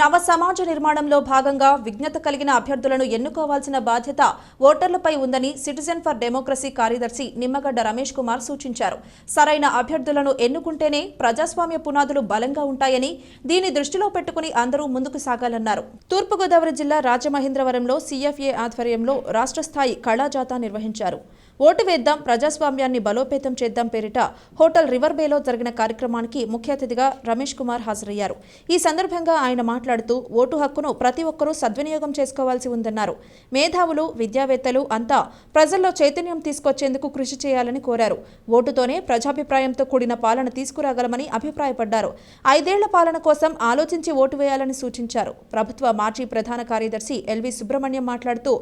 నవ సమాజ నిర్మాణంలో భాగంగా విజ్ఞత కలిగిన అభ్యర్థులను ఎన్నుకోవాల్సిన బాధ్యత ఓటర్లపై ఉందని సిటిజన్ ఫర్ డెమోక్రసీ కార్యదర్శి నిమ్మగడ్డ రమేష్ కుమార్ సూచించారు. సరైన అభ్యర్థులను ఎన్నుకుంటేనే ప్రజాస్వామ్య పునాదులు బలంగా ఉంటాయని దీన్ని దృష్టిలో పెట్టుకుని అందరూ ముందుకు సాగాలన్నారు. తూర్పుగోదావరి జిల్లా రాజమహేంద్రవరంలో సీఎఫ్ఏ ఆధ్వర్యంలో రాష్ట్ర స్థాయి కళాజాతా నిర్వహించారు. ఓటు వేద్దాం ప్రజాస్వామ్యాన్ని బలోపేతం చేద్దాం పేరిట హోటల్ రివర్ బేలో జరిగిన కార్యక్రమానికి ముఖ్య అతిథిగా రమేష్ కుమార్ హాజరయ్యారు. ఈ సందర్భంగా ఆయన మాట్లాడుతూ ఓటు హక్కును ప్రతి ఒక్కరూ సద్వినియోగం చేసుకోవాల్సి ఉందన్నారు. మేధావులు విద్యావేత్తలు అంతా ప్రజల్లో చైతన్యం తీసుకొచ్చేందుకు కృషి చేయాలని కోరారు. ఓటుతోనే ప్రజాభిప్రాయంతో కూడిన పాలన తీసుకురాగలమని అభిప్రాయపడ్డారు. ఐదేళ్ళ పాలన కోసం ఆలోచించి ఓటు వేయాలని సూచించారు. ప్రభుత్వ మాజీ ప్రధాన కార్యదర్శి ఎల్వి సుబ్రహ్మణ్యం మాట్లాడుతూ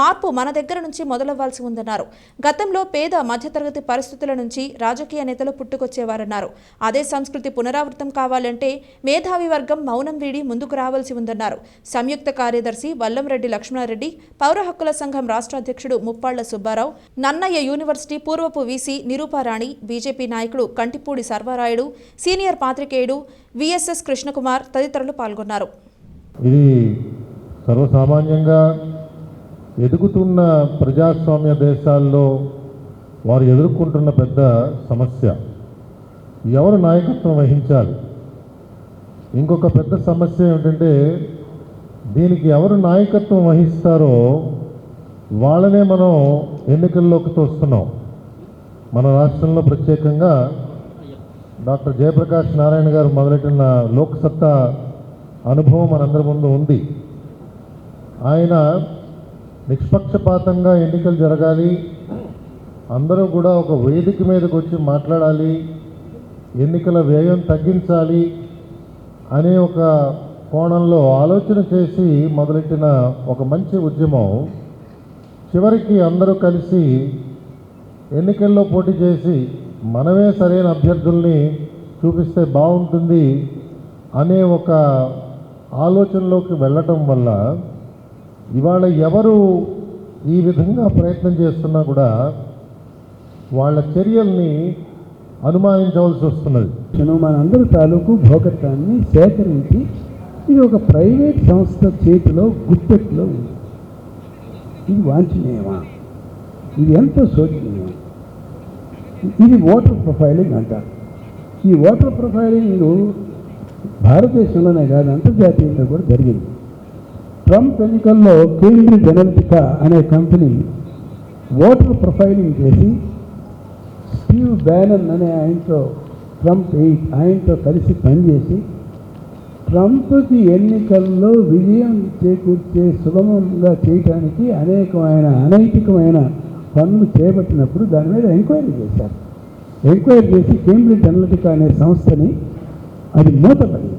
మార్పు మన దగ్గర నుంచి మొదలవ్వాల్సి ఉందన్నారు. గతంలో పేద మధ్యతరగతి పరిస్థితుల నుంచి రాజకీయ నేతలు పుట్టుకొచ్చేవారన్నారు. అదే సంస్కృతి పునరావృతం కావాలంటే మేధావి వర్గం మౌనం వీడి ముందుకు రావాల్సి ఉందన్నారు. సంయుక్త కార్యదర్శి వల్లంరెడ్డి లక్ష్మణారెడ్డి పౌర హక్కుల సంఘం రాష్ట్ర అధ్యక్షుడు ముప్పాళ్ళ సుబ్బారావు నన్నయ్య యూనివర్సిటీ పూర్వపు వీసీ నిరూపారాణి బీజేపీ నాయకుడు కంటిపూడి సర్వారాయుడు సీనియర్ పాత్రికేయుడు విఎస్ఎస్ కృష్ణకుమార్ తదితరులు పాల్గొన్నారు. ఇది సర్వసామాన్యంగా ఎదుగుతున్న ప్రజాస్వామ్య దేశాల్లో వారు ఎదుర్కొంటున్న పెద్ద సమస్య. ఎవరు నాయకత్వం వహించాలి? ఇంకొక పెద్ద సమస్య ఏమిటంటే దీనికి ఎవరు నాయకత్వం వహిస్తారో వాళ్ళనే మనం ఎన్నికల్లోకి తోస్తున్నాం. మన రాష్ట్రంలో ప్రత్యేకంగా డాక్టర్ జయప్రకాష్ నారాయణ గారు మొదలెట్టిన లోక్సత్తా అనుభవం మనందరి ముందు ఉంది. ఆయన నిష్పక్షపాతంగా ఎన్నికలు జరగాలి. అందరూ కూడా ఒక వేదిక మీదకి వచ్చి మాట్లాడాలి. ఎన్నికల వ్యయం తగ్గించాలి అనే ఒక కోణంలో ఆలోచన చేసి మొదలెట్టిన ఒక మంచి ఉద్యమం చివరికి అందరూ కలిసి ఎన్నికల్లో పోటీ చేసి మనమే సరైన అభ్యర్థుల్ని చూపిస్తే బాగుంటుంది అనే ఒక ఆలోచనలోకి వెళ్ళటం వల్ల ఇవాళ ఎవరు ఈ విధంగా ప్రయత్నం చేస్తున్నా కూడా వాళ్ళ చర్యల్ని అనుమానించవలసి వస్తున్నది. నేను మనందరి తాలూకు భోగత్వాన్ని సేకరించి ఇది ఒక ప్రైవేట్ సంస్థ చేతిలో గుప్పెట్లో ఉంది. ఇది వాంఛనీయమా? ఇది ఎంత శోచనీయం? ఇది ఓటర్ ప్రొఫైలింగ్ అంటారు. ఈ ఓటర్ ప్రొఫైలింగ్ భారతదేశంలోనే కాదు అంతర్జాతీయంగా కూడా జరిగింది. ట్రంప్ ఎన్నికల్లో కేంబ్రిడ్జ్ అనలిటికా అనే కంపెనీ ఓటర్ ప్రొఫైలింగ్ చేసి స్టీవ్ బ్యానన్ అనే ఆయనతో ట్రంప్ ఎయిట్ ఆయనతో కలిసి పనిచేసి ట్రంప్కి ఎన్నికల్లో విజయం చేకూర్చే సుగమంగా చేయడానికి అనేకమైన అనైతికమైన పనులు చేపట్టినప్పుడు దాని మీద ఎంక్వైరీ చేశారు. ఎంక్వైరీ చేసి కేంబ్రిడ్జ్ అనలిటికా అనే సంస్థని అది మూతపడింది.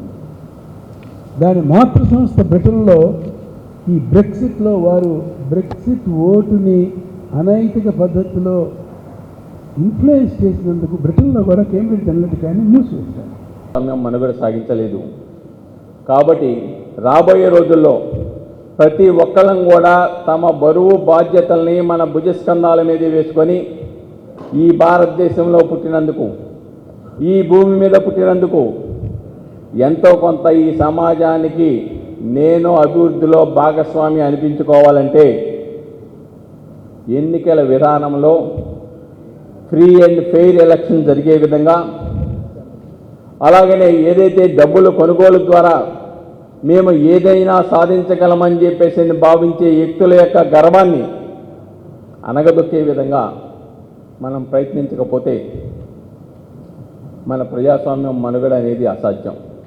దాని మాతృ సంస్థ బ్రిటన్లో ఈ బ్రెక్సిట్లో వారు బ్రెక్సిట్ ఓటుని అనైతిక పద్ధతిలో ఇన్ఫ్లుయెన్స్ చేసినందుకు బ్రిటన్లో కూడా కేంబ్రిడ్జ్ అనలిటికాని మూసివేశారు సమయం మనుగడ సాగించలేదు. కాబట్టి రాబోయే రోజుల్లో ప్రతి ఒక్కళ్ళం కూడా తమ బరువు బాధ్యతల్ని మన భుజస్కంధాల మీద వేసుకొని ఈ భారతదేశంలో పుట్టినందుకు ఈ భూమి మీద పుట్టినందుకు ఎంతో కొంత ఈ సమాజానికి నేను అభివృద్ధిలో భాగస్వామి అనిపించుకోవాలంటే ఎన్నికల విధానంలో ఫ్రీ అండ్ ఫెయిర్ ఎలక్షన్ జరిగే విధంగా అలాగనే ఏదైతే డబ్బులు కొనుగోలు ద్వారా మేము ఏదైనా సాధించగలమని చెప్పేసి భావించే వ్యక్తుల యొక్క గర్వాన్ని అనగదొక్కే విధంగా మనం ప్రయత్నించకపోతే మన ప్రజాస్వామ్యం మనుగడ అనేది అసాధ్యం.